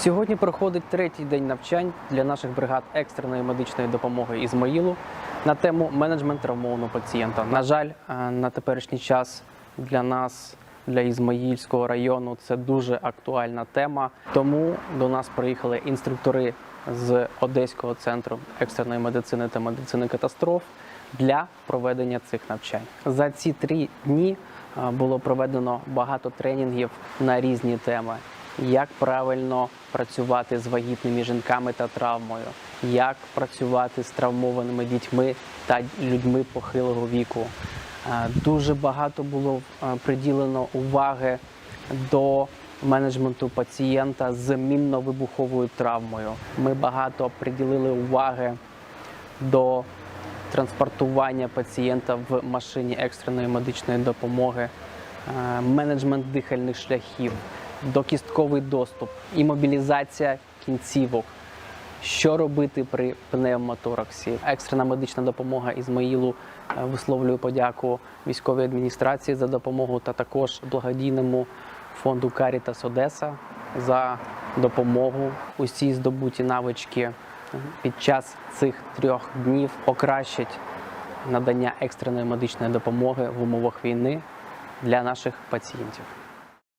Сьогодні проходить третій день навчань для наших бригад екстреної медичної допомоги Ізмаїлу на тему менеджмент травмованого пацієнта. На жаль, е, на теперішній час для нас, для Ізмаїльського району, це дуже актуальна тема. Тому до нас приїхали інструктори з Одеського центру екстреної медицини та медицини катастроф для проведення цих навчань. За ці три дні е, було проведено багато тренінгів на різні теми. Як правильно працювати з вагітними жінками та травмою, як працювати з травмованими дітьми та людьми похилого віку. Е, Дуже багато було е, приділено уваги до менеджменту пацієнта з мінно-вибуховою травмою. Ми багато приділили уваги до транспортування пацієнта в машині екстреної медичної допомоги, е, менеджмент дихальних шляхів, докістковий доступ, імобілізація кінцівок. Що робити при пневмотораксі? Екстрена медична допомога Ізмаїлу е, висловлюю подяку військовій адміністрації за допомогу та також благодійному фонду Caritas Одеса за допомогу. Усі здобуті навички під час цих трьох днів покращать надання екстреної медичної допомоги в умовах війни для наших пацієнтів.